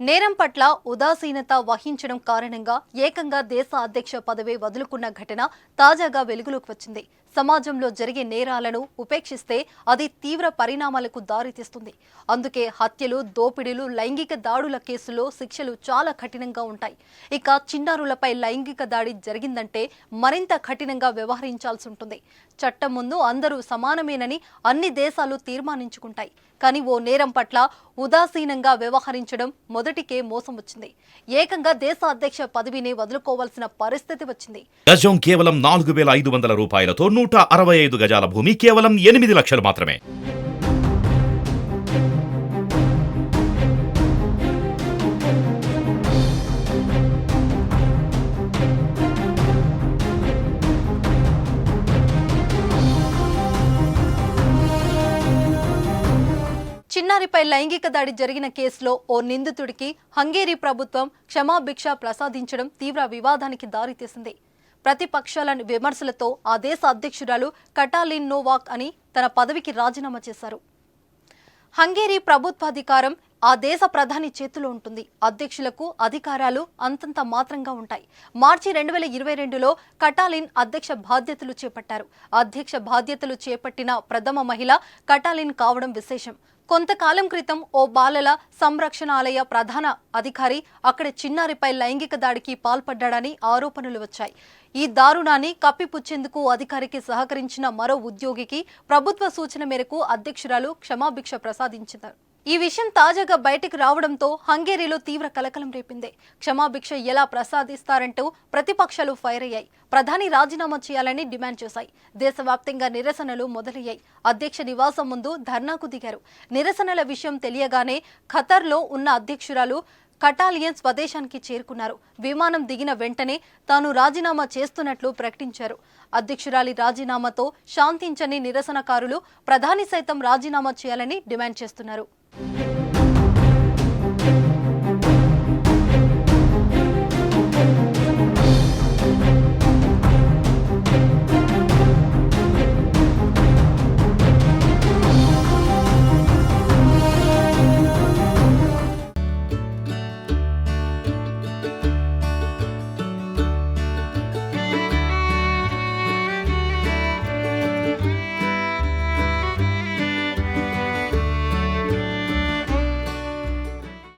నేరం పట్ల ఉదాసీనత వహించడం కారణంగా ఏకంగా దేశ అధ్యక్ష పదవి వదులుకున్న ఘటన తాజాగా వెలుగులోకి వచ్చింది. సమాజంలో జరిగే నేరాలను ఉపేక్షిస్తే అది తీవ్ర పరిణామాలకు దారితీస్తుంది. అందుకే హత్యలు దోపిడీలు లైంగిక దాడుల కేసులో శిక్షలు చాలా కఠినంగా ఉంటాయి. ఇక చిన్నారులపై లైంగిక దాడి జరిగిందంటే మరింత కఠినంగా వ్యవహరించాల్సి ఉంటుంది. చట్టం ముందు అందరూ సమానమేనని అన్ని దేశాలు తీర్మానించుకుంటాయి. కానీ ఓ నేరం పట్ల ఉదాసీనంగా వ్యవహరించడం మొదటికే మోసం వచ్చింది. ఏకంగా దేశ అధ్యక్ష పదవిని వదులుకోవాల్సిన పరిస్థితి వచ్చింది. గజం కేవలం నాలుగు వేల ఐదు వందల రూపాయలతో నూట అరవై ఐదు గజాల భూమి కేవలం ఎనిమిది లక్షలు మాత్రమే. చిన్నారిపై లైంగిక దాడి జరిగిన కేసులో ఓ నిందితుడికి హంగేరీ ప్రభుత్వం క్షమాభిక్ష ప్రసాదించడం తీవ్ర వివాదానికి దారితీసింది. ప్రతిపక్షాల విమర్శలతో ఆ దేశ అధ్యక్షురాలు కటాలిన్ నోవాక్ అని తన పదవికి రాజీనామా చేశారు. హంగేరీ ప్రభుత్వాధికారం ఆ దేశ ప్రధాని చేతిలో ఉంటుంది. అధ్యక్షులకు అధికారాలు అంతంత మాత్రంగా ఉంటాయి. మార్చి రెండు వేల ఇరవై రెండులో కటాలిన్ అధ్యక్ష బాధ్యతలు చేపట్టారు. అధ్యక్ష బాధ్యతలు చేపట్టిన ప్రథమ మహిళ కటాలిన్ కావడం విశేషం. కొంతకాలం క్రితం ఓ బాలల సంరక్షణాలయ ప్రధాన అధికారి అక్కడ చిన్నారిపై లైంగిక దాడికి పాల్పడ్డాడని ఆరోపణలు వచ్చాయి. ఈ దారుణాన్ని కప్పిపుచ్చేందుకు అధికారికి సహకరించిన మరో ఉద్యోగికి ప్రభుత్వ సూచన మేరకు అధ్యక్షురాలు క్షమాభిక్ష ప్రసాదించారు ఈ విషయం తాజాగా బయటకు రావడంతో హంగేరీలో తీవ్ర కలకలం రేపింది. క్షమాభిక్ష ఎలా ప్రసాదిస్తారంటూ ప్రతిపక్షాలు ఫైర్ అయ్యాయి. ప్రధాని రాజీనామా చేయాలని డిమాండ్ చేశాయి. దేశవ్యాప్తంగా నిరసనలు మొదలయ్యాయి. అధ్యక్ష నివాసం ముందు ధర్నాకు దిగారు. నిరసనల విషయం తెలియగానే ఖతర్లో ఉన్న అధ్యక్షురాలు కటాలియన్ స్వదేశానికి చేరుకున్నారు. విమానం దిగిన వెంటనే తాను రాజీనామా చేస్తున్నట్లు ప్రకటించారు. అధ్యక్షురాలి రాజీనామాతో శాంతించని నిరసనకారులు ప్రధాని సైతం రాజీనామా చేయాలని డిమాండ్ చేస్తున్నారు.